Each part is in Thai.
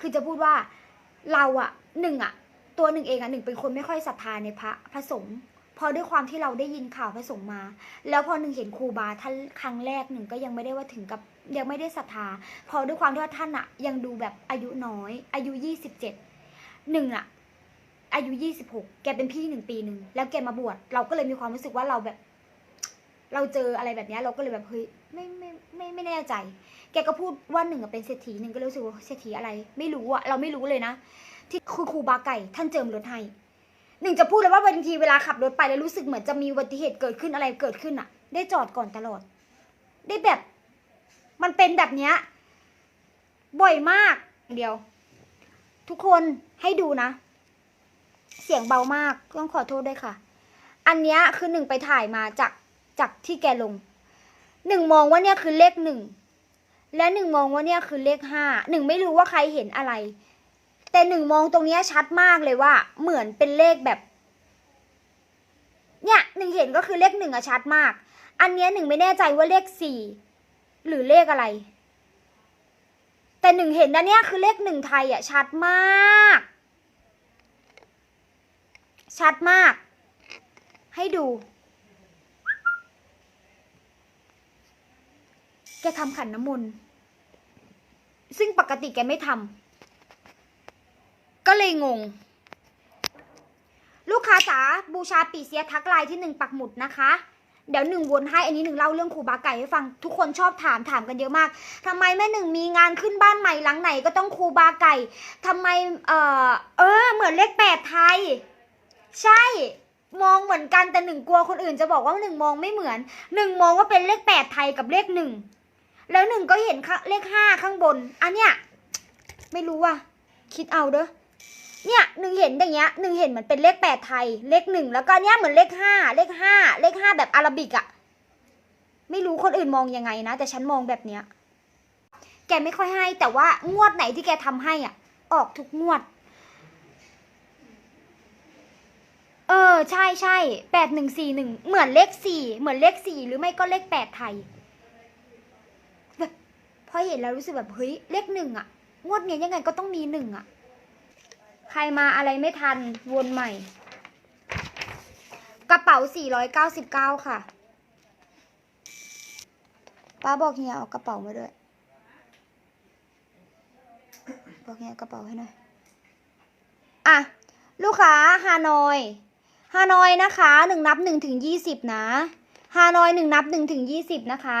คือจะพูดว่าเราอะหนึ่งอะตัวหนึ่งเองอะหนึ่งเป็นคนไม่ค่อยศรัทธาในพระพระสงฆ์พอด้วยความที่เราได้ยินข่าวพระสงฆ์มา แล้วพอหนึ่งเห็นครูบาท่านครั้งแรกหนึ่งก็ยังไม่ได้ว่าถึงกับยังไม่ได้ศรัทธา พอด้วยความที่ว่าท่านอะยังดูแบบอายุน้อย อายุยี่สิบเจ็ดหนึ่งอะอายุยี่สิบหกแกเป็นพี่หนึ่งปีหนึ่งแล้วแกมาบวชเราก็เลยมีความรู้สึกว่าเราแบบ เราเจออะไรแบบนี้เราก็เลยแบบเฮ้ยไม่ไม่ไม่ไม่แน่ใจ แกก็พูดว่าหนึ่งเป็นเศรษฐีหนึ่งก็รู้สึกว่าเศรษฐีอะไร ไม่รู้อะเราไม่รู้เลยนะ ที่คือครูบาไก่ท่านเจิมรถให้หนึ่งจะพูดเลยว่าบางทีเวลาขับรถไปแล้วรู้สึกเหมือนจะมีอุบัติเหตุเกิดขึ้นอะไรเกิดขึ้นอะได้จอดก่อนตลอด ได้แบบ มันเป็นแบบเนี้ยบ่อยมากเดียว ทุกคนให้ดูนะ เสียงเบามากต้องขอโทษด้วยค่ะ อันเนี้ยคือหนึ่งไปถ่ายมาจาก จากที่แกลงหนึ่งมองว่าเนี่ยคือเลขหนึ่งและหนึ่งมองว่าเนี่ยคือเลขห้าหนึ่งไม่รู้ว่าใครเห็นอะไร แต่หนึ่งมองตรงเนี้ยชัดมากเลยว่า เหมือนเป็นเลขแบบ เนี่ยหนึ่งเห็นก็คือเลขหนึ่งอะชัดมาก อันเนี้ยหนึ่งไม่แน่ใจว่าเลขสี่หรือเลขอะไร แต่หนึ่งเห็นอันเนี้ยคือเลขหนึ่งไทยอะชัดมาก ชัดมาก ให้ดู แกทำขันน้ำมนต์ซึ่งปกติแกไม่ทำก็เลยงง ลูกค้าจ๋าบูชาปีเสียทักไลน์ที่หนึ่งปักหมุดนะคะเดี๋ยวหนึ่งวนให้อันนี้หนึ่งเล่าเรื่องครูบาไก่ให้ฟังทุกคนชอบถามถามกันเยอะมากทำไมแม่หนึ่งมีงานขึ้นบ้านใหม่หลังไหนก็ต้องครูบาไก่ทำไมเออเออ เหมือนเลขแปดไทย ใช่มองเหมือนกันแต่หนึ่งกลัวคนอื่นจะบอกว่าหนึ่งมองไม่เหมือนหนึ่งมองว่าเป็นเลขแปดไทยกับเลขหนึ่ง แล้วหนึ่งก็เห็นเลขห้าข้างบน อันเนี้ยไม่รู้ว่ะคิดเอาเด้อเนี่ยหนึ่งเห็นอย่างเงี้ยหนึ่งเห็นเหมือนเป็นเลขแปดไทย เลขหนึ่งแล้วก็เนี้ยเหมือนเลขห้าเลขห้าเลขห้าแบบอาราบิกอะไม่รู้คนอื่นมองยังไงนะ แต่ฉันมองแบบเนี้ย แกไม่ค่อยให้ แต่ว่างวดไหนที่แกทำให้อะ ออกทุกงวด เออ ใช่ใช่แปดหนึ่งสี่หนึ่งเหมือนเลขสี่เหมือนเลขสี่หรือไม่ก็เลขแปดไทย เห็นแล้วรู้สึกแบบเฮ้ยเลขหนึ่งอะงวดเนี้ยยังไงก็ต้องมีหนึ่งอะใครมาอะไรไม่ทันวนใหม่ กระเป๋าสี่ร้อยเก้าสิบเก้าค่ะป้าบอกเฮียเอากระเป๋ามาด้วย บอกเฮียกระเป๋าให้หน่อย อะ ลูกค้าฮานอย ฮานอยนะคะหนึ่งนับหนึ่งถึงยี่สิบนะ ฮานอยหนึ่งนับหนึ่งถึงยี่สิบนะคะ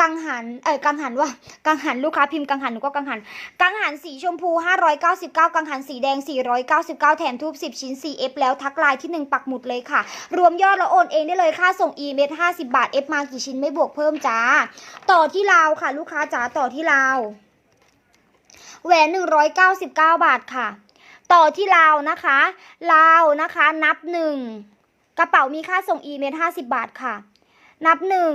กังหัน เอ้ยกังหันว่ากังหันลูกค้าพิมพ์กังหันหนูก็กังหัน กังหันสีชมพู 599 กังหันสีแดง 499 แถมทูบ10 ชิ้น 4F แล้วทักไลน์ที่ 1 ปักหมุดเลยค่ะ รวมยอดแล้วโอนเองได้เลยค่าส่ง e เมตร50 บาท F มากี่ชิ้นไม่บวกเพิ่มจ้า ต่อที่ลาวค่ะ ลูกค้าจ๋าต่อที่ลาวแหวน199 บาทค่ะ ต่อที่ลาวนะคะลาวนะคะนับหนึ่งกระเป๋ามีค่าส่ง e เมตร50 บาทค่ะ นับหนึ่ง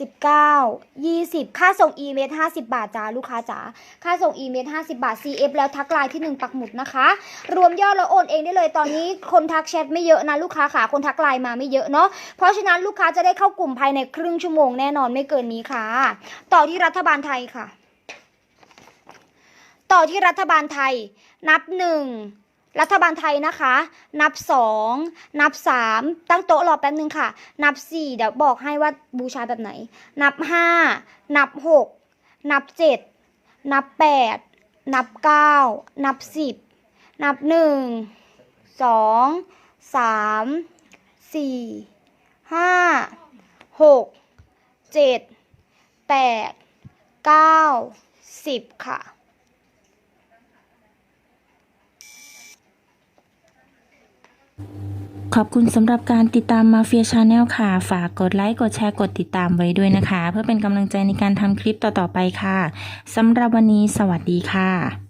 สิบเก้ายี่สิบค่าส่ง e เมตรห้าสิบาทจ้าลูกค้าจ๋าค่าส่ง e เมตรห้าสิบาท cf แล้วทักไลน์ที่หนึ่งปักหมุดนะคะ รวมยอดแล้วโอนเองได้เลยตอนนี้คนทักแชทไม่เยอะนะลูกค้าค่ะคนทักไลน์มาไม่เยอะเนาะเพราะฉะนั้นลูกค้าจะได้เข้ากลุ่มภายในครึ่งชั่วโมงแน่นอนไม่เกินนี้ค่ะ ต่อที่รัฐบาลไทยค่ะ ต่อที่รัฐบาลไทยนับหนึ่ง รัฐบาลไทยนะคะ นับสองนับสามตั้งโต๊ะรอแป๊บนึงค่ะ นับสี่เดี๋ยวบอกให้ว่าบูชาแบบไหน นับห้านับหกนับเจ็ดนับแปดนับเก้านับสิบนับหนึ่งสองสามสี่ห้าหกเจ็ดแปดเก้าสิบค่ะ ขอบคุณสำหรับการติดตามมาเฟียชาแนลค่ะ ฝากกดไลค์ กดแชร์ กดติดตามไว้ด้วยนะคะ เพื่อเป็นกำลังใจในการทำคลิปต่อๆไปค่ะ สำหรับวันนี้สวัสดีค่ะ